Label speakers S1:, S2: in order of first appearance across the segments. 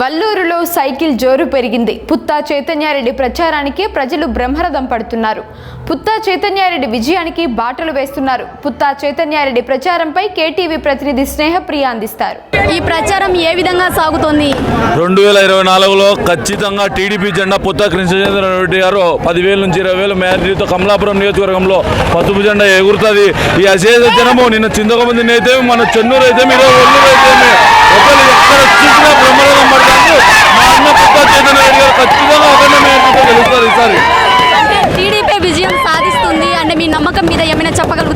S1: వల్లూరులో cycle జోరు పెరిగింది. పుత్తా చైతన్యారెడ్డి ప్రచారానికి ప్రజలు బ్రహ్మరథం పడుతున్నారు. పుత్తా చైతన్యారెడ్డి విజయానికి బాటలు వేస్తున్నారు. పుత్తా చైతన్యారెడ్డి ప్రచారంపై కేటీవీ ప్రతినిధి స్నేహప్రియ అందిస్తారు.
S2: ఈ ప్రచారం ఏ విధంగా సాగుతోంది?
S3: రెండు వేల ఇరవై నాలుగులో ఖచ్చితంగా టీడీపీ జెండా పుత్త కృష్ణచంద్ర రెడ్డి గారు పదివేల నుంచి ఇరవై వేల మేరతో కమలాపురం నియోజకవర్గంలో పసుపు జెండా ఎగురుతుంది. ఈ అశేష జనము నిన్న చింతకమంది అయితే మన చెన్నూరు అయితే మీరు ఒల్లూరు అయితే ఒకరు ఎక్కడ చూసినా బ్రహ్మరథం పడతారు మా అన్న పెద్ద చైతన్య రెడ్డి గారు ఖచ్చితంగా ఒకరిని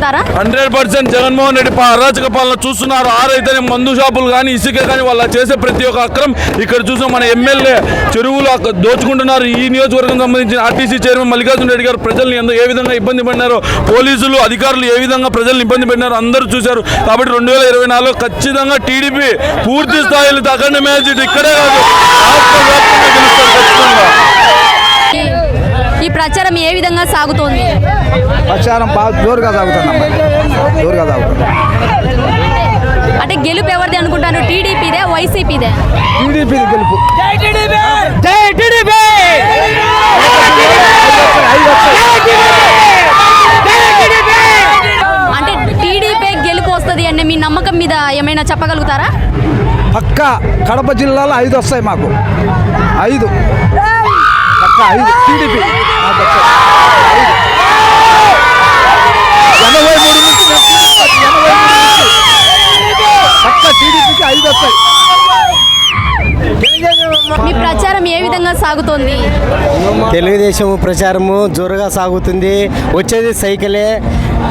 S2: ఏమైనా
S3: హండ్రెడ్ పర్సెంట్ జగన్మోహన్ రెడ్డి అరాచక పాలన చూస్తున్నారు. ఆరైతేనే మందు షాపులు కానీ ఇసుక కానీ వాళ్ళు చేసే ప్రతి ఒక్క అక్రమం ఇక్కడ చూసిన మన ఎమ్మెల్యే చెరువులు దోచుకుంటున్నారు. ఈ నియోజకవర్గం సంబంధించిన ఆర్టీసీ చైర్మన్ మల్లికార్జున రెడ్డి గారు ప్రజల్ని ఎందు ఏ విధంగా ఇబ్బంది పడినారో పోలీసులు అధికారులు ఏ విధంగా ప్రజల్ని ఇబ్బంది పడినారో అందరూ చూశారు. కాబట్టి రెండు వేల ఇరవై నాలుగులో ఖచ్చితంగా టీడీపీ పూర్తి స్థాయిలో తగ్గండి మ్యాచ్ ఇక్కడే కాదు. రాష్ట్ర వ్యాప్తంగా గెలుస్తారు ఖచ్చితంగా.
S2: ఈ ప్రచారం ఏ విధంగా సాగుతోంది?
S4: ప్రచారం బాగా జోరుగా సాగుతుందమ్మా. జోరుగా సాగుతుంది.
S2: అంటే గెలుపు ఎవరిది అనుకుంటారు? టీడీపీదే వైసీపీదే?
S4: టీడీపీ! గెలుపు
S2: అంటే టీడీపీ గెలుపు వస్తుంది అంటే మీ నమ్మకం మీద ఏమైనా చెప్పగలుగుతారా?
S4: పక్క కడప జిల్లాలో ఐదు వస్తాయి మాకు. ఐదు. ఐదు టీడీపీ మాకు వస్తాయి. ఐదు. ఎనభై మూడు నుంచి మేము టీడీపీ పార్టీ, ఎనభై మూడు నుంచి. పక్క టీడీపీకి ఐదు వస్తాయి
S2: మీ ప్రచారం ఏ విధంగా సాగుతోంది
S5: తెలుగుదేశం ప్రచారము జోరుగా సాగుతుంది వచ్చేది సైకిలే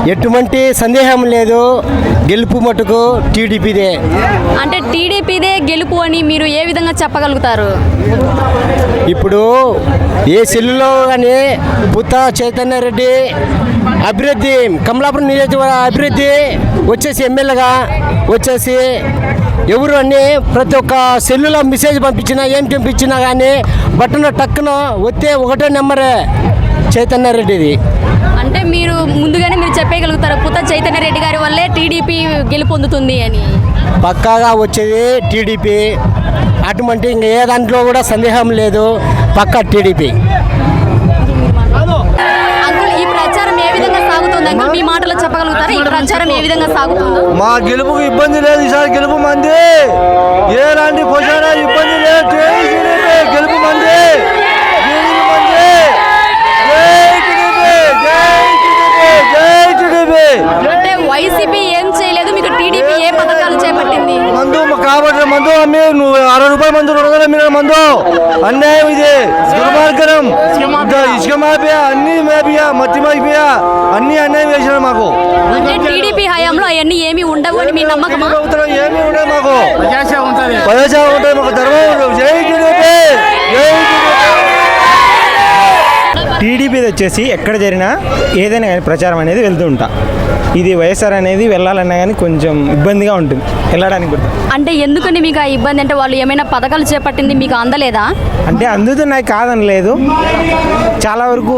S5: ఎటువంటి సందేహం లేదు. గెలుపు మటుకు టీడీపీదే.
S2: అంటే టీడీపీదే గెలుపు అని మీరు ఏ విధంగా చెప్పగలుగుతారు?
S5: ఇప్పుడు ఏ సెల్లులో కానీ పుత్త చైతన్య రెడ్డి అభివృద్ధి కమలాపురం నియోజకవర్గ అభివృద్ధి వచ్చేసి ఎమ్మెల్యేగా వచ్చేసి ఎవరు అని ప్రతి ఒక్క సెల్లులో మెసేజ్ పంపించినా ఏం పంపించినా కానీ బట్టన టక్కున వస్తే ఒకటో నెంబరే. చైతన్య రెడ్డిది.
S2: అంటే మీరు ముందుగానే మీరు చెప్పగలుగుతారు పుత్త చైతన్య రెడ్డి గారి వల్లే టీడీపీ గెలుపొందుతుంది అని.
S5: పక్కాగా వచ్చేది టీడీపీ. అటువంటి ఇంక ఏ దాంట్లో కూడా సందేహం లేదు. పక్కా టీడీపీ.
S2: అంకుల్ ఈ ప్రచారం ఏ విధంగా సాగుతుంది అంకుల్? మీ మాటలో చెప్పగలుగుతారా? ఈ ప్రచారం ఏ విధంగా సాగుతుందో?
S6: మా గెలుపుకు ఇబ్బంది లేదు ఈసారి గెలుపు మంది. క్వశ్చన్ ఇబ్బంది లేదు జై టీడీపీ, గెలుపు మంది గెలుపు మంది జై టీడీపీ, జై టీడీపీ, జై టీడీపీ.
S2: అంటే వైసీపీ ఏం చేయలేదు మీకు టీడీపీ ఏ పథకాలు చేపట్టింది
S6: మందు కాబట్టి మందు అమ్మి నువ్వు అరవై రూపాయల మందు రెండు వందల అమ్మిన మందు అన్యాయం ఇది దుర్మార్గం ఇంకా ఇసుక మాఫియా అన్ని మాఫియా మట్టి మాఫియా అన్ని అన్యాయం చేసినారు మాకు
S2: అంటే టీడీపీ హయాంలో అవన్నీ ఏమీ ఉండవు అని మీ నమ్మకమా
S6: ప్రభుత్వం ఏమీ ఉండదు మాకు ప్రజాసేవ ఉంటుంది మాకు ధర్మం జై టీడీపీ జై టీడీపీ
S7: టీడీపీది వచ్చేసి ఎక్కడ జరిగినా ఏదైనా కానీ ప్రచారం అనేది వెళ్తూ ఉంటా. ఇది వైఎస్ఆర్ అనేది వెళ్ళాలన్నా కానీ కొంచెం ఇబ్బందిగా ఉంటుంది. వెళ్ళడానికి కూడా.
S2: అంటే ఎందుకని మీకు ఆ ఇబ్బంది? అంటే వాళ్ళు ఏమైనా పథకాలు చేపట్టింది మీకు అందలేదా?
S7: అంటే అందుతున్నాయి కాదని లేదు చాలా వరకు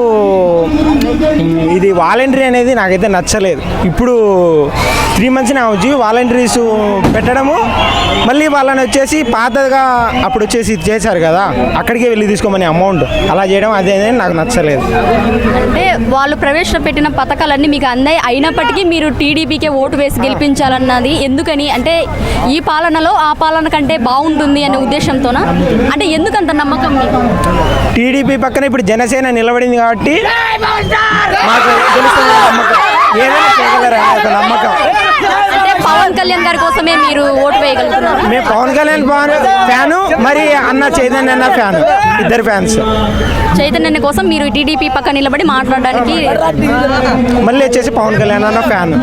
S7: ఇది వాలంటరీ అనేది నాకైతే నచ్చలేదు. ఇప్పుడు త్రీ మంత్స్ నా వచ్చి వాలంటీర్స్ పెట్టడము మళ్ళీ వాళ్ళని వచ్చేసి పాతగా అప్పుడు వచ్చేసి ఇది చేశారు కదా అక్కడికే వెళ్ళి తీసుకోమని అమౌంట్ అలా చేయడం అదే నాకు నచ్చలేదు.
S2: అంటే వాళ్ళు ప్రవేశపెట్టిన పథకాలన్నీ మీకు అందాయి. అయినప్పటికీ మీరు టీడీపీకే ఓటు వేసి గెలిపించాలన్నది ఎందుకని? అంటే ఈ పాలనలో ఆ పాలన కంటే బాగుంటుంది అనే ఉద్దేశంతోనా? అంటే ఎందుకంత నమ్మకం మీకు?
S7: టీడీపీ పక్కన ఇప్పుడు జనసేన నిలబడింది కాబట్టి మాకు నమ్మకం. ఏదైనా చేయగలరు? అనే ఒక నమ్మకం.
S2: అంటే పవన్ కళ్యాణ్ గారి కోసమే మీరు ఓటు వేయగలుగుతున్నారు.
S7: మేము పవన్ కళ్యాణ్ పవన్ ఫ్యాను మరి అన్న చైతన్య అన్న ఫ్యాన్ ఇద్దరు ఫ్యాన్స్.
S2: చైతన్య కోసం మీరు టీడీపీ పక్క నిలబడి మాట్లాడడానికి
S7: మళ్ళీ వచ్చేసి పవన్ కళ్యాణ్ అన్న ఫ్యాన్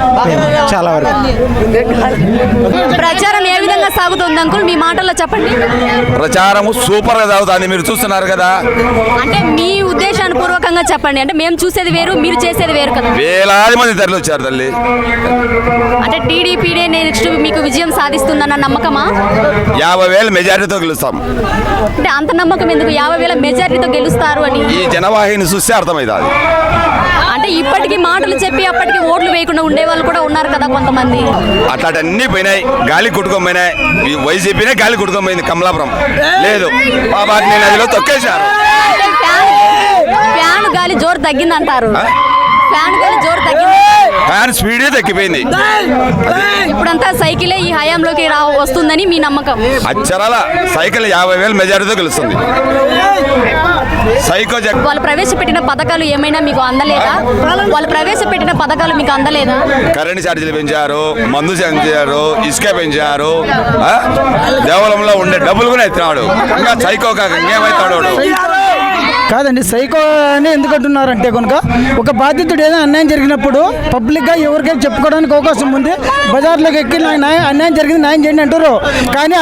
S7: చాలా వరకు.
S2: ప్రచారం ఏ విధంగా సాగుతుంది అంకుల్? మీ మాటల్లో చెప్పండి.
S3: ప్రచారము సూపర్గా సాగుతుంది మీరు చూస్తున్నారు కదా?
S2: అంటే మీ ఉద్దేశాన్ని పూర్వకంగా చెప్పండి. అంటే మేము చూసేది వేరు మీరు చేసేది వేరు కదా?
S3: వేలాది మంది తరలి వచ్చారు తల్లి.
S2: అంటే టీడీపీనే నెక్స్ట్ మీకు విజయం సాధిస్తుందన్న నమ్మకమా?
S3: యాభై వేలు మెజారిటీతో గెలుస్తాం.
S2: అంటే అంత నమ్మకం ఎందుకు? యాభై వేల మెజారిటీతో గెలుస్తారు అని.
S3: ఈ జనవాహిని చూస్తే అర్థమైంది అది.
S2: ఇప్పటికీ మాటలు చెప్పి అప్పటికి ఓట్లు వేయకుండా ఉండే వాళ్ళు కూడా ఉన్నారు కదా కొంతమంది.
S8: అట్లాంటివన్నీ పోయినాయి. గాలి కొట్టుకొని పోయినాయి. ఈ వైసీపీనే గాలి కొట్టుకొని పోయింది కమలాపురం. లేదు. వాటిని నదిలో తొక్కేశారు.
S2: ఫ్యాన్ గాలి జోరు తగ్గింది అంటారు ఫ్యాన్ గాలి జోరు తగ్గింది.
S8: ఫ్యాన్ స్పీడే తగ్గిపోయింది.
S2: ఇప్పుడంతా సైకిలే ఈ హయాంలోకి రా వస్తుందని మీ నమ్మకం.
S8: అచ్చరాల సైకిల్ యాభై వేల మెజారిటీతో గెలుస్తుంది.
S2: వాళ్ళు ప్రవేశపెట్టిన పథకాలు ఏమైనా మీకు అందలేదా వాళ్ళు ప్రవేశపెట్టిన పథకాలు మీకు అందలేదా
S8: కరెంట్ ఛార్జీలు పెంచారు మందు పెంచారు ఇసుక పెంచారు? దేవాలయంలో ఉండే డబ్బులు కూడా ఎత్తినాడు ఇంకా సైకో కాక ఇంకేమైతాడు?
S9: కాదండి సైకో అని ఎందుకు అంటున్నారంటే కనుక ఒక బాధితుడు ఏదైనా అన్యాయం జరిగినప్పుడు పబ్లిక్గా ఎవరికైనా చెప్పుకోవడానికి అవకాశం ఉంది. బజార్లోకి ఎక్కి అన్యాయం జరిగింది న్యాయం చేయండి అంటారు కానీ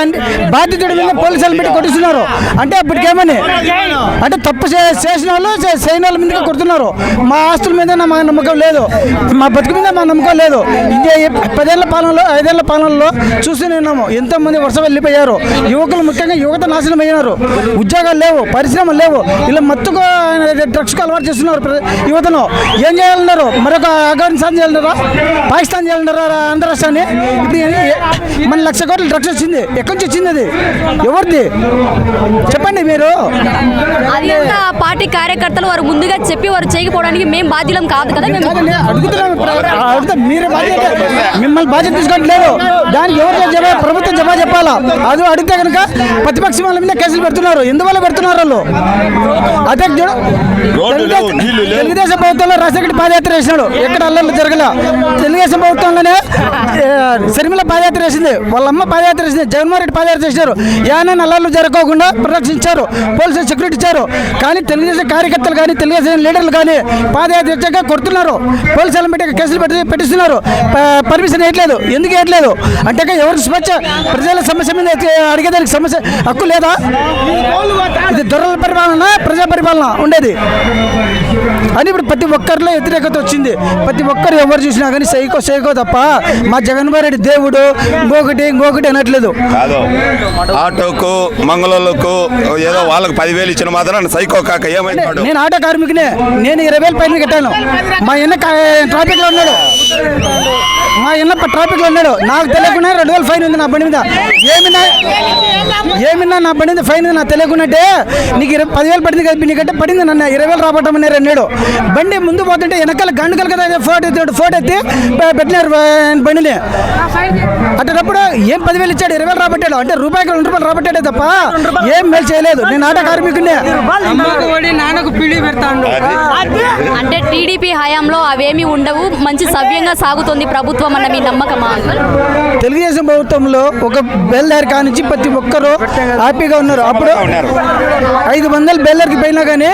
S9: బాధితుడి మీద పోలీసులు పెట్టి కొట్టిస్తున్నారు. అంటే అప్పటికేమని? అంటే తప్పు చేసిన వాళ్ళు చేయని వాళ్ళ మీదగా కొడుతున్నారు. మా ఆస్తుల మీద మా నమ్మకం లేదు. మా బతుకు మీద మా నమ్మకం లేదు. ఇంకే పదేళ్ళ పాలనలో ఐదేళ్ళ పాలనలో చూస్తూనే ఉన్నాము. ఎంతో మంది వెళ్ళిపోయారు. యువకులు ముఖ్యంగా యువత నాశనం అయ్యారు ఉద్యోగాలు లేవు పరిశ్రమలు లేవు. ఇలా మత్తుకు డ్రగ్స్కి అలవాటు చేస్తున్నారు యువతను. ఏం చేయాలన్నారు? మరొక ఆఫ్ఘనిస్తాన్ చేయాలన్నారా? పాకిస్తాన్ చేయాలన్నారా ఆంధ్ర రాష్ట్రాన్ని? ఇప్పుడు మన లక్ష కోట్ల డ్రగ్స్ వచ్చింది. ఎక్కడి నుంచి వచ్చింది అది? ఎవరిది? చెప్పండి మీరు.
S2: అది పార్టీ కార్యకర్తలు వారు ముందుగా చెప్పి వారు చేయకపోవడానికి మేము బాధ్యులం కాదు కదా
S9: అడుగుతున్నాం అడుగుతా మీరు బాధ్యత మిమ్మల్ని బాధ్యత తీసుకోవట్లేదు దానికి ఎవరు జవా ప్రభుత్వం జవా చెప్పాలా? అది అడిగితే కనుక ప్రతిపక్షం వాళ్ళ మీద కేసులు పెడుతున్నారు. ఎందువల్ల పెడుతున్నారు వాళ్ళు?
S8: రోడ్లు లేవు,
S9: తెలుగుదేశం ప్రభుత్వంలో రాజశేఖర్ పాదయాత్ర వేసినాడు ఎక్కడ అల్లర్లు జరగల? తెలుగుదేశం ప్రభుత్వంలోనే శర్మిల పాదయాత్ర వేసింది వాళ్ళ అమ్మ పాదయాత్ర వేసింది జగన్మోహన్ రెడ్డి పాదయాత్ర చేశారు. ఏమైనా అల్లర్లు జరగకుండా పరిరక్షించారు పోలీసులు సెక్యూరిటీ ఇచ్చారు. కానీ తెలుగుదేశం కార్యకర్తలు కానీ తెలుగుదేశం లీడర్లు కానీ పాదయాత్ర వచ్చాక కొడుతున్నారు. పోలీసులను పెట్టి కేసులు పెట్టి పెట్టిస్తున్నారు. పర్మిషన్ వేయట్లేదు ఎందుకు వేయట్లేదు అంటే ఎవరికి స్వేచ్ఛ ప్రజల సమస్య మీద అడిగేదానికి సమస్య హక్కు లేదా? ఇది దొరల పరిపాలన ప్రజా పరిపాలన ఉండేది. అని ఇప్పుడు ప్రతి ఒక్కరిలో వ్యతిరేకత వచ్చింది. ప్రతి ఒక్కరు ఎవరు చూసినా కానీ సైకో సైకో తప్ప మా జగన్మోహన్ రెడ్డి దేవుడు ఇంకొకటి ఇంకొకటి అనట్లేదు.
S8: కాదు. ఆటోకు మంగళూరుకు ఏదో వాళ్ళకి పదివేలు ఇచ్చిన మాత్రం సైకో కాక ఏమైతాడు
S9: నేను ఆటో కార్మికునే. నేను ఇరవై వేలు పైన కట్టాను. మా ఇన్న ట్రాఫిక్లో ఉన్నాడు. మా ఇన్న ట్రాఫిక్లో ఉన్నాడు. నాకు తెలియకుండా రెండు వేలు ఫైన్ ఉంది నా బండి మీద. ఏమిన్నా? ఏమిన్నా నా బండి మీద ఫైన్ ఉంది? నాకు తెలియకున్నట్టే నీకు ఇరవై పదివేలు పడింది కదా నీకంటే పడింది నన్ను. ఇరవై వేలు రాబట్టమన్నారు అన్నాడు బండి ముందు పోతుంటే వెనకాల గండుకలు కదా ఫోటో ఎత్తి ఫోటో ఎత్తి పెట్టినారు బండిని. అట్టేటప్పుడు ఏం పదివేలు ఇచ్చాడు? ఇరవై వేలు రాబట్టాడు. అంటే రూపాయికి రెండు రూపాయలు రాబట్టాడే తప్ప ఏం మేలు చేయలేదు. నేను ఆటో కార్మికునే
S2: అంటే టీడీపీ హయాంలో అవేమీ ఉండవు మంచి సవ్యంగా సాగుతోంది ప్రభుత్వం అన్న మీ నమ్మకమా
S9: తెలుగుదేశం ప్రభుత్వంలో ఒక బెల్దారి కానించి ప్రతి ఒక్కరు హ్యాపీగా ఉన్నారు. అప్పుడు ఐదు వందలు బెల్లర్కి పోయినా కానీ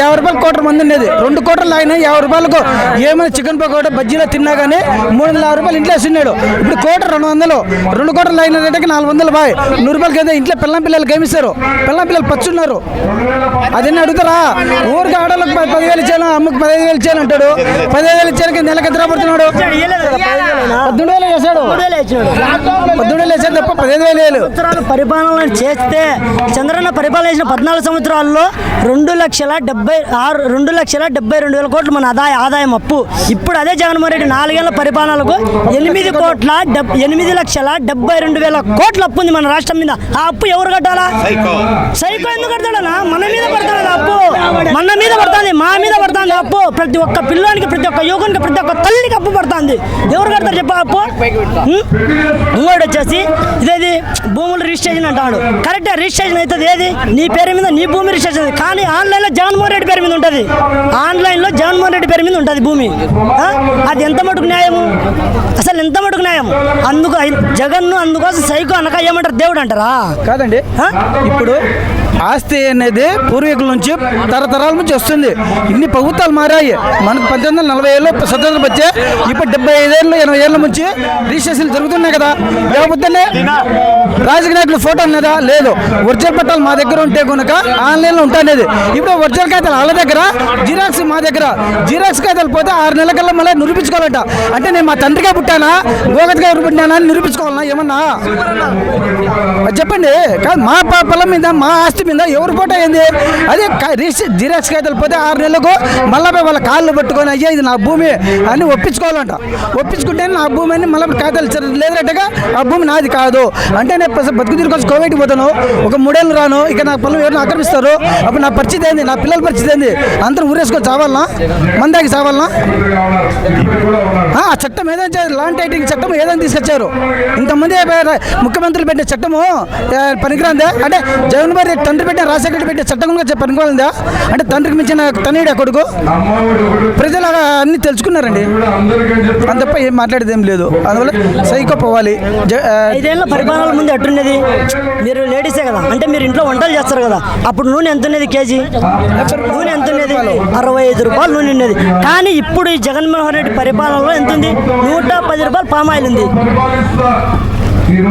S9: యాభై రూపాయలు కోటర్ మంది ఉండేది. రెండు కోటర్లు ఆయన యాభై రూపాయలకు ఏమైనా చికెన్ పకోడా బజ్జీలో తిన్నా కానీ మూడు వందల యాభై రూపాయలు ఇంట్లో వేస్తున్నాడు ఇప్పుడు కోటర్ రెండు వందలు రెండు కోటర్లు అయినట్టుగా నాలుగు వందలు బాయ్. నూరు రూపాయలకి అయితే ఇంట్లో పిల్లం పిల్లలు గేమిస్తారు. పిల్లం పిల్లలు పచ్చున్నారు. అదన్నీ అడుగుతారా? ఊరికి ఆడలకు పదివేలు ఇచ్చాను అమ్మకి పదిహేను వేలు ఇచ్చాను అంటాడు? పదిహేను వేలు ఇచ్చానికి నెలకు ఎంత పడుతున్నాడు పద్దెనిమిది వేలు చేశాడు పద్దెనిమిది వేలు వేసాడు తప్ప పదిహేను వేలు వేలు
S10: సంవత్సరాలు పరిపాలన చేస్తే చంద్రన్న పరిపాలన చేసిన పద్నాలుగు సంవత్సరాల్లో రెండు లక్షల డెబ్బై ఆరు రెండు లక్షల డెబ్బై రెండు వేల కోట్లు మన ఆదాయ ఆదాయం అప్పు. ఇప్పుడు అదే జగన్మోహన్ రెడ్డి నాలుగేళ్ళ పరిపాలనకు ఎనిమిది కోట్ల డెబ్ ఎనిమిది లక్షల డెబ్బై రెండు వేల కోట్ల అప్పు ఉంది మన రాష్ట్రం మీద. ఆ అప్పు ఎవరు కట్టాలా? సైకో. ఎందుకు కడతాడనా మన మీద పడుతుంది అప్పు. మన మీద పడుతుంది మా మీద పడుతుంది అప్పు. ప్రతి ఒక్క పిల్లోనికి ప్రతి ఒక్క యువకునికి ప్రతి ఒక్క తల్లికి అప్పు పడుతుంది. ఎవరు కడతారు చెప్పు అప్పు? ఇంకోటి వచ్చేసి ఇదేది? భూములు రిజిస్ట్రేషన్ అంటాడు. కరెక్టే రిజిస్ట్రేషన్ అవుతుంది ఏది? నీ పేరు మీద నీ భూమి రిజిస్ట్రేషన్ అవుతుంది. కానీ ఆన్లైన్లో జగన్మోహన్ రెడ్డి పేరు మీద ఉంటుంది. ఆన్లైన్లో జగన్మోహన్ రెడ్డి పేరు మీద ఉంటుంది భూమి? అది ఎంత మటుకు న్యాయము? అసలు ఎంత మటుకు న్యాయం అందుకు జగన్ను అందుకోసం సైకో అనక ఏమంటారు? దేవుడు అంటారా?
S9: కాదండి? ఇప్పుడు ఆస్తి అనేది పూర్వీకుల నుంచి తరతరాల నుంచి వస్తుంది. ఇన్ని ప్రభుత్వాలు మారాయి. మనకు పంతొమ్మిది వందల నలభై ఏళ్ళు స్వతంత్రం వచ్చే ఇప్పుడు డెబ్బై ఐదేళ్ళు ఎనభై ఏళ్ళ నుంచి రిజిస్ట్రేషన్లు జరుగుతున్నాయి కదా. లేకపోతేనే రాజకీయ నాయకుల ఫోటో ఉన్నదా? లేదు. ఒరిజినల్ పట్టాలు మా దగ్గర ఉంటే కనుక ఆన్లైన్లో ఉంటానేది. ఇప్పుడు ఒరిజినల్ కాగితాలు వాళ్ళ దగ్గర జిరాక్స్ మా దగ్గర. జిరాక్స్ కాగితాలు పోతే ఆరు నెలల కల్లా మళ్ళీ నిరూపించుకోవాలంట. అంటే నేను మా తండ్రిగా పుట్టానా? గోగతిగా పుట్టానా అని నిరూపించుకోవాలన్నా ఏమన్నా? చెప్పండి. కాదు మా పొలం మీద మా ఆస్తి అయిపోయిందా ఎవరు పూట అయింది? అదే క- రిసి- జిరాక్స్ కాగితాలు పోతే ఆరు నెలలకు మళ్ళీ పోయి వాళ్ళ కాళ్ళు పట్టుకొని అయ్యా ఇది నా భూమి అని ఒప్పించుకోవాలంట. ఒప్పించుకుంటే నా భూమి అని మళ్ళీ కాగితాలు ఇచ్చారు. లేదంటగా ఆ భూమి నాది కాదు. అంటే నేను బతుకు తిరిగి వచ్చి పోతాను ఒక మూడేళ్ళు రాను ఇక నా పనులు ఎవరిని ఆక్రమిస్తారు? అప్పుడు నా పరిస్థితి ఏంది? నా పిల్లల పరిస్థితి ఏంది? అందరూ ఊరేసుకొని చావాలనా? మందాకి చావాలనా? ఆ చట్టం ఏదైనా చే- ల్యాండ్ టైటింగ్ చట్టం ఏదైనా తీసుకొచ్చారు. ఇంతమంది ముఖ్యమంత్రులు పెట్టే చట్టము పనికిరాందే అంటే జగన్మోహన్ రెడ్డి తండ్రి పెట్టిన రాజశేఖర పెట్టే చట్టం కూడా పనికిరాందా అంటే తండ్రికి మించిన తనయుడు కొడుకు? ప్రజలు అన్ని తెలుసుకున్నారండి. అంత తప్ప ఏం మాట్లాడేది ఏం లేదు. అందువల్ల సైకో పోవాలి. జ-
S10: పరిపాలన ముందు ఎట్టున్నది? మీరు లేడీసే కదా. అంటే మీరు ఇంట్లో వంటలు చేస్తారు కదా. అప్పుడు నూనె ఎంత ఉన్నది కేజీ? నూనె ఎంత ఉన్నది? అరవై ఐదు రూపాయలు నూనె ఉన్నది. కానీ ఇప్పుడు ఈ జగన్మోహన్ రెడ్డి పరిపాలనలో ఎంత ఉంది? నూట పది రూపాయలు పామాయిల్ ఉంది.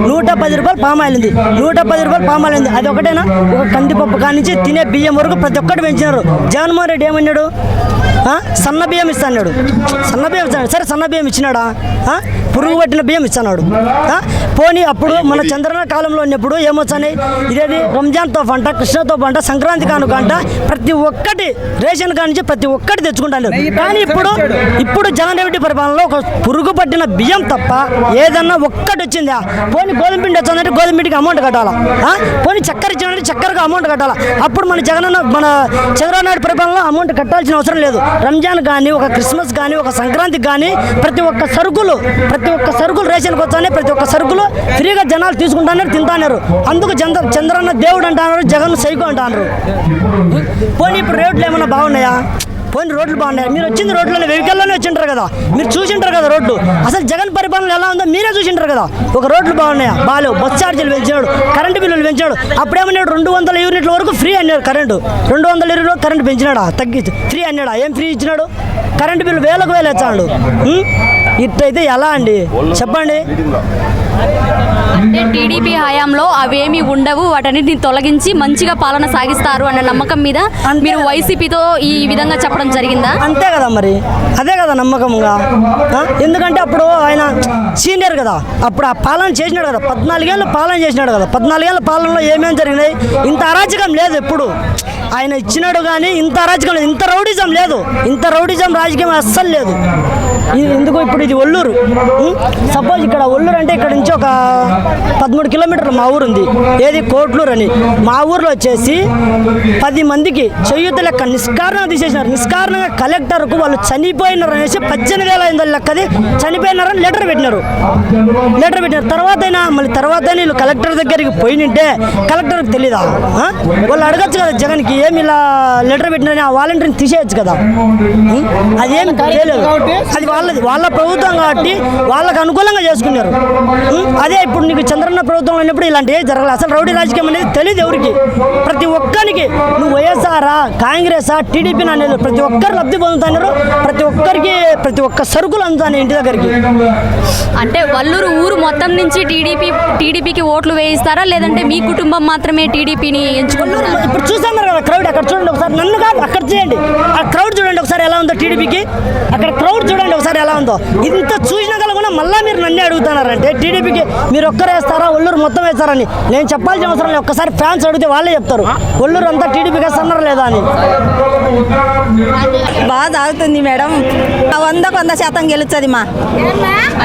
S10: నూట పది రూపాయలు పామాయిల్ ఉంది. నూట పది రూపాయలు పామాయిల్ ఉంది. అది ఒకటేనా? ఒక కందిపప్పు కానించి తినే బియ్యం వరకు ప్రతి ఒక్కటి పెంచినారు. జగన్మోహన్ రెడ్డి ఏమన్నాడు? సన్న బియ్యం ఇస్తాడు సన్న బియ్యం ఇస్తాడు సరే సన్న బియ్యం ఇచ్చినాడా? పురుగు పట్టిన బియ్యం ఆ? పోనీ అప్పుడు మన చంద్రన కాలంలో ఉన్నప్పుడు ఏమొచ్చాయి ఇదేది రంజాన్ తోఫ అంట కృష్ణ తోఫ అంట సంక్రాంతి కానుక అంట ప్రతి ఒక్కటి రేషన్ కాడ నుంచి ప్రతి ఒక్కటి తెచ్చుకుంటాను కానీ ఇప్పుడు ఇప్పుడు జగన్ రెడ్డి పరిపాలనలో ఒక పురుగు పట్టిన బియ్యం తప్ప ఏదన్నా ఒక్కటి వచ్చిందా? పోనీ గోధుమ పిండి వచ్చిందంటే గోధుమ పిండికి అమౌంట్ కట్టాలా? పోనీ చక్కెర ఇచ్చిందంటే చక్కెరకు అమౌంట్ కట్టాలా? అప్పుడు మన జగన్ అన్న మన చంద్రబాబు నాయుడు పరిపాలనలో అమౌంట్ కట్టాల్సిన అవసరం లేదు. రంజాన్ కానీ ఒక క్రిస్మస్ కానీ ఒక సంక్రాంతికి కానీ ప్రతి ఒక్క సరుకులు ప్రతి ప్రతి ఒక్క సరుకులు రేషన్కి వచ్చానే ప్రతి ఒక్క సరుకులు ఫ్రీగా జనాలు తీసుకుంటాన్నారు తింటాన్నారు. అందుకు చంద్ర చంద్రన్న దేవుడు అంటున్నారు జగన్ సైకో అంటున్నారు. పోనీ ఇప్పుడు రేట్లు ఏమైనా బాగున్నాయా? పోయిన రోడ్లు బాగున్నాయి? మీరు వచ్చింది రోడ్లోనే వెహికల్లోనే వచ్చింటారు కదా. మీరు చూసింటారు కదా రోడ్లు. అసలు జగన్ పరిపాలన ఎలా ఉందో మీరే చూసింటారు కదా. ఒక రోడ్లు బాగున్నాయా? బాగాలేవు. బస్ ఛార్జీలు పెంచాడు కరెంటు బిల్లులు పెంచాడు అప్పుడేమన్నాడు? రెండు వందల యూనిట్ల వరకు ఫ్రీ అన్నాడు కరెంటు. రెండు వందల యూనిట్లు కరెంటు పెంచినాడా? తగ్గించి ఫ్రీ అన్నాడా? ఏం ఫ్రీ ఇచ్చినాడు? కరెంటు బిల్లు వేలకు వేలు ఇచ్చాడు ఇట్టయితే ఎలా అండి? చెప్పండి.
S2: అంటే టీడీపీ హయాంలో అవేమీ ఉండవు. వాటన్నిటిని తొలగించి మంచిగా పాలన సాగిస్తారు అన్న నమ్మకం మీద మీరు వైసీపీతో ఈ విధంగా చెప్పడం జరిగిందా?
S10: అంతే కదా మరి. అదే కదా నమ్మకంగా? ఎందుకంటే అప్పుడు ఆయన సీనియర్ కదా. అప్పుడు ఆ పాలన చేసినాడు కదా. పద్నాలుగేళ్ళు పాలన చేసినాడు కదా. పద్నాలుగేళ్ళ పాలనలో ఏమేమి జరిగినాయి? ఇంత అరాచకం లేదు ఎప్పుడు. ఆయన ఇచ్చినాడు కానీ ఇంత అరాచకం లేదు. ఇంత రౌడిజం లేదు. ఇంత రౌడిజం రాజకీయం అస్సలు లేదు. ఇది ఎందుకు ఇప్పుడు ఇది ఒల్లూరు సపోజ్ ఇక్కడ ఒల్లూరు అంటే ఇక్కడ నుంచి ఒక పదమూడు కిలోమీటర్లు మా ఊరు ఉంది. ఏది? కోట్లూరు అని. మా ఊర్లో వచ్చేసి పది మందికి చెయ్యుత లెక్క నిష్కారణంగా తీసేసినారు. నిష్కారణంగా కలెక్టర్కు వాళ్ళు చనిపోయినారు అనేసి పద్దెనిమిది వేల ఐదు లెక్కది చనిపోయినారని లెటర్ పెట్టినారు. లెటర్ పెట్టినారు. తర్వాత అయినా మళ్ళీ తర్వాత వీళ్ళు కలెక్టర్ దగ్గరికి పోయినింటే కలెక్టర్కి తెలీదా? వాళ్ళు అడగచ్చు కదా జగన్కి ఏమి ఇలా లెటర్ పెట్టినని ఆ వాలంటీర్ని తీసేయచ్చు కదా? ఉం? అదేం తెలియదు అది వాళ్ళది వాళ్ళ ప్రభుత్వం కాబట్టి వాళ్ళకి అనుకూలంగా చేసుకున్నారు? అదే ఇప్పుడు నీకు చంద్రన్న ప్రభుత్వం ఉన్నప్పుడు ఇలాంటివి జరగలేదు అసలు రౌడీ రాజకీయం అనేది తెలియదు ఎవరికి. ప్రతి ఒక్కరికి నువ్వు వైఎస్ఆరా కాంగ్రెసా టీడీపీ అనేది ప్రతి ఒక్కరు లబ్ధి పొందుతున్నారు. ప్రతి ఒక్కరికి ప్రతి ఒక్క సరుకులు అందుతాను ఇంటి దగ్గరికి.
S2: అంటే వల్లూరు ఊరు మొత్తం నుంచి టీడీపీ టీడీపీకి ఓట్లు వేయిస్తారా? లేదంటే మీ కుటుంబం మాత్రమే టీడీపీని ఎంచుకుంటారా?
S10: ఇప్పుడు చూస్తున్నారు కదా క్రౌడ్ అక్కడ చూడండి ఒకసారి. నన్ను కాదు అక్కడ చేయండి. ఆ క్రౌడ్ చూడండి ఒకసారి ఎలా ఉందో టీడీపీకి. అక్కడ క్రౌడ్ చూడండి ఒకసారి. ఒకసారి ఎలా ఉందో? ఇంత చూ మళ్ళీ మీరు నన్నే అడుగుతున్నారంటే టీడీపీకి మీరు ఒక్కరు వేస్తారా? ఒల్లూరు మొత్తం వేస్తారని. నేను చెప్పాల్సిన అవసరం లేదు. ఒక్కసారి ఫ్యాన్స్ అడిగితే వాళ్ళే చెప్తారు. ఒల్లూరు అంతా టీడీపీకి వేస్తున్నారు లేదా అని.
S11: బాగా తాగుతుంది మేడం. వందకు వంద శాతం గెలుస్తుంది మా.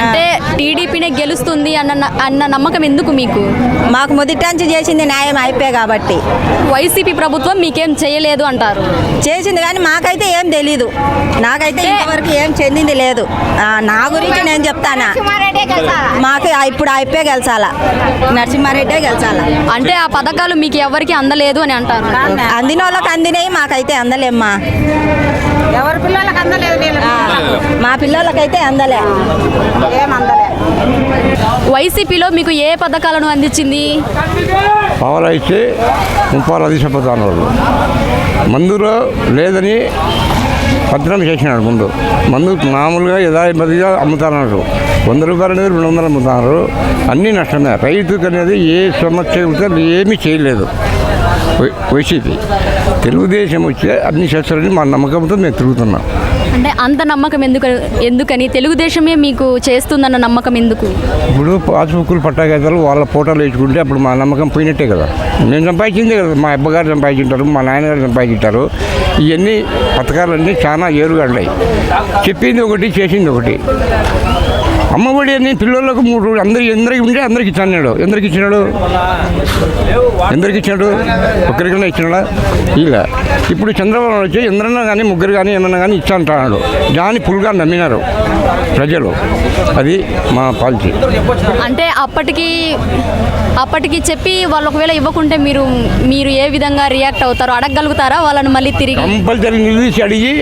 S2: అంటే టీడీపీనే గెలుస్తుంది అన్న అన్న నమ్మకం ఎందుకు మీకు?
S11: మాకు మొదటి చేసింది న్యాయం అయిపోయి కాబట్టి.
S2: వైసీపీ ప్రభుత్వం మీకేం చేయలేదు అంటారు?
S11: చేసింది కానీ మాకైతే ఏం తెలీదు. నాకైతే ఇంతవరకు ఏం చెందింది లేదు. నా గురించి నేను చెప్తానా. మాకు ఇప్పుడు అయిపోయి గెలిచాలా? నరసింహారెడ్డే గెలిచాలా?
S2: అంటే ఆ పథకాలు మీకు ఎవరికి అందలేదు అని అంటారు.
S11: అందిన వాళ్ళకి అందినాయి మాకైతే అందలేమ్మా. ఎవరి పిల్లలకి అందలేదు మా పిల్లలకైతే అందలే. ఏం అందలే?
S2: వైసీపీలో మీకు ఏ పథకాలను అందించింది?
S12: పావలా ఇచ్చి ముప్పాలు మందులో లేదని పత్రాలు చేసినాడు ముందు. మందు మామూలుగా యథాపతిగా అమ్ముతున్నారు వంద రూపాయలు అనేది రెండు వందలు అమ్ముతున్నారు అన్నీ నష్టమే. రైతుకు అనేది ఏ సమస్య ఏమీ చేయలేదు. వైసీపీ తెలుగుదేశం వచ్చే అన్ని చేస్తారని మా నమ్మకంతో మేము తిరుగుతున్నాం.
S2: అంటే అంత నమ్మకం ఎందుకు ఎందుకని? తెలుగుదేశమే మీకు చేస్తుందన్న నమ్మకం ఎందుకు?
S12: ఇప్పుడు పాస్బుక్లు పట్టాకాయతాలు వాళ్ళ ఫోటోలు వేసుకుంటే అప్పుడు మా నమ్మకం పోయినట్టే కదా. మేము సంపాదించిందే కదా. మా అబ్బగారు సంపాదించారు మా నాన్నగారు సంపాదించారు ఇవన్నీ పథకాలన్నీ చాలా ఏరుగా ఉన్నాయి చెప్పింది ఒకటి చేసింది ఒకటి. అమ్మఒడి అని పిల్లలకు మూడు అందరికి అందరికి ఉంటే అందరికి ఇచ్చాడు ఎందరికి ఇచ్చినాడు? ఎందరికి ఇచ్చినాడు ఒక్కరికైనా ఇచ్చినాడా? ఇలా ఇప్పుడు చంద్రబాబు వచ్చి ఎందరన్నా కానీ ముగ్గురు కానీ ఏమన్నా కానీ ఇచ్చా అంటున్నాడు దాన్ని పుల్గా నమ్మినారు ప్రజలు. అది మా పాలసీ.
S2: అంటే అప్పటికి అప్పటికి చెప్పి వాళ్ళు ఒకవేళ ఇవ్వకుంటే మీరు మీరు ఏ విధంగా రియాక్ట్ అవుతారో అడగగలుగుతారా? వాళ్ళని మళ్ళీ తిరిగి?
S12: కంపల్సరీ నిలిచి అడిగి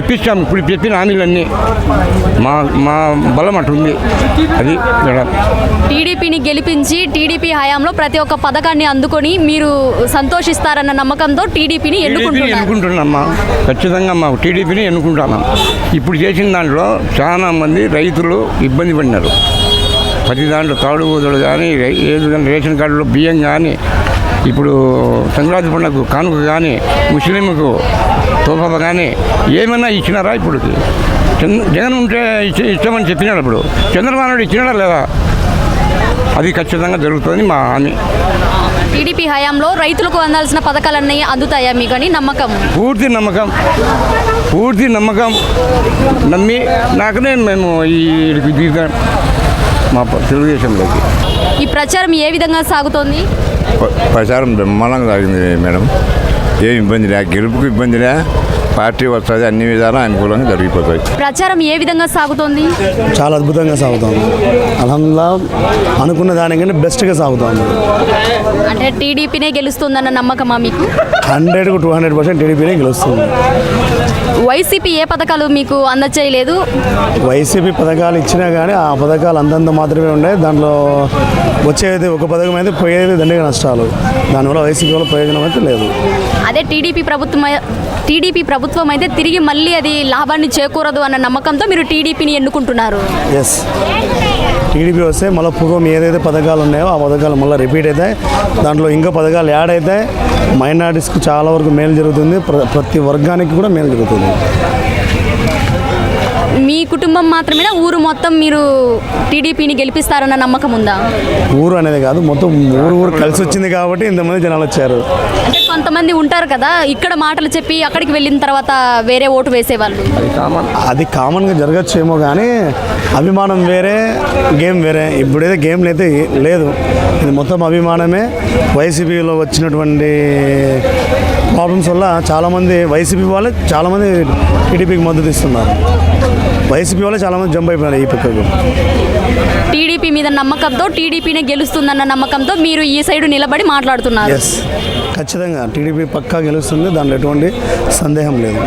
S12: ఇప్పిస్తాం. ఇప్పుడు చెప్పిన హామీలన్నీ. మా మా బలం అటుంది అది
S2: టీడీపీని గెలిపించి టీడీపీ హయాంలో ప్రతి ఒక్క పథకాన్ని అందుకొని మీరు సంతోషిస్తారన్న నమ్మకంతో టీడీపీని
S12: టీడీపీని
S2: ఎన్నుకుంటున్నారు.
S12: ఎన్నుకుంటున్నామా? ఖచ్చితంగా మా టీడీపీని ఎన్నుకుంటున్నాం. ఇప్పుడు చేసిన దాంట్లో చాలా మంది రైతులు ఇబ్బంది పడినారు. ప్రతి దాంట్లో తాడుబోతులు కానీ రై- ఏది కానీ రేషన్ కార్డులో బియ్యం కానీ ఇప్పుడు సంక్రాంతి పండుగకు కానుక కానీ ముస్లింకు తోఫా కానీ ఏమన్నా ఇచ్చినారా ఇప్పుడు జగన్ ఉంటే ఇచ్చి ఇస్తామని చెప్పినాడు అప్పుడు. చంద్రబాబు నాయుడు ఇచ్చినాడా లేదా? అది ఖచ్చితంగా జరుగుతుంది మా హామీ
S2: టీడీపీ హయాంలో రైతులకు అందాల్సిన పథకాలన్నీ అందుతాయా మీకు అని నమ్మకం?
S12: పూర్తి నమ్మకం. పూర్తి నమ్మకం. నమ్మి నాకనే మేము ఈ దిగుతాం. మా తెలుగుదేశంలోకి.
S2: ఈ ప్రచారం ఏ విధంగా సాగుతోంది?
S13: ప్రచారం బ్రహ్మాండంగా సాగింది మేడం. ఏం ఇబ్బంది లే గెలుపుకు ఇబ్బంది లే పార్టీ వస్తుంది అన్ని విధాలా అనుకూలంగా జరిగిపోతాయి.
S2: ప్రచారం ఏ విధంగా సాగుతోంది?
S14: చాలా అద్భుతంగా సాగుతోంది. అల్హమ్దుల్లా అనుకున్న దానికంటే బెస్ట్గా సాగుతోంది.
S2: అంటే టీడీపీనే గెలుస్తుందన్న నమ్మకమా మీకు?
S14: హండ్రెడ్కు టూ హండ్రెడ్ పర్సెంట్ టీడీపీనే గెలుస్తుంది.
S2: వైసీపీ ఏ పథకాలు మీకు అందచేయలేదు?
S14: వైసీపీ పథకాలు ఇచ్చినా కానీ ఆ పథకాలు అంతంత మాత్రమే ఉన్నాయి దాంట్లో వచ్చేది ఒక పథకం అయితే పోయేది దండిగా నష్టాలు. దానివల్ల వైసీపీ వల్ల ప్రయోజనం అయితే లేదు.
S2: అదే టీడీపీ ప్రభుత్వం టీడీపీ ప్రభుత్వం అయితే తిరిగి మళ్ళీ అది లాభాన్ని చేకూరదు అన్న నమ్మకంతో మీరు టీడీపీని ఎన్నుకుంటున్నారు.
S14: ఎస్ టీడీపీ వస్తే మళ్ళీ పూర్వం ఏదైతే పథకాలు ఉన్నాయో ఆ పథకాలు మళ్ళీ రిపీట్ అవుతాయి. దాంట్లో ఇంకా పథకాలు యాడ్ అవుతాయి. మైనార్టీస్కి చాలా వరకు మేలు జరుగుతుంది. ప్ర- ప్రతి వర్గానికి కూడా మేలు జరుగుతుంది.
S2: మీ కుటుంబం మాత్రమేనా? ఊరు మొత్తం మీరు టీడీపీని గెలిపిస్తారన్న నమ్మకం ఉందా?
S14: ఊరు అనేది కాదు మొత్తం ఊరు ఊరు కలిసి వచ్చింది కాబట్టి ఇంతమంది జనాలు వచ్చారు.
S2: కొంతమంది ఉంటారు కదా ఇక్కడ మాటలు చెప్పి అక్కడికి వెళ్ళిన తర్వాత వేరే ఓటు వేసేవాళ్ళు.
S14: అది కామన్గా జరగచ్చేమో కానీ అభిమానం వేరే గేమ్ వేరే. ఇప్పుడైతే గేమ్లు అయితే లేదు. ఇది మొత్తం అభిమానమే. వైసీపీలో వచ్చినటువంటి ప్రాబ్లమ్స్ వల్ల చాలామంది వైసీపీ వాళ్ళే చాలామంది టీడీపీకి మద్దతు ఇస్తున్నారు. వైసీపీ వాళ్ళే చాలామంది జంప్ అయిపోయినారు ఈ పక్కకు.
S2: టీడీపీ మీద నమ్మకంతో టీడీపీనే గెలుస్తుందన్న నమ్మకంతో మీరు ఈ సైడ్ నిలబడి మాట్లాడుతున్నారు.
S14: ఖచ్చితంగా టీడీపీ పక్కా గెలుస్తుంది దాంట్లో ఎటువంటి సందేహం లేదు.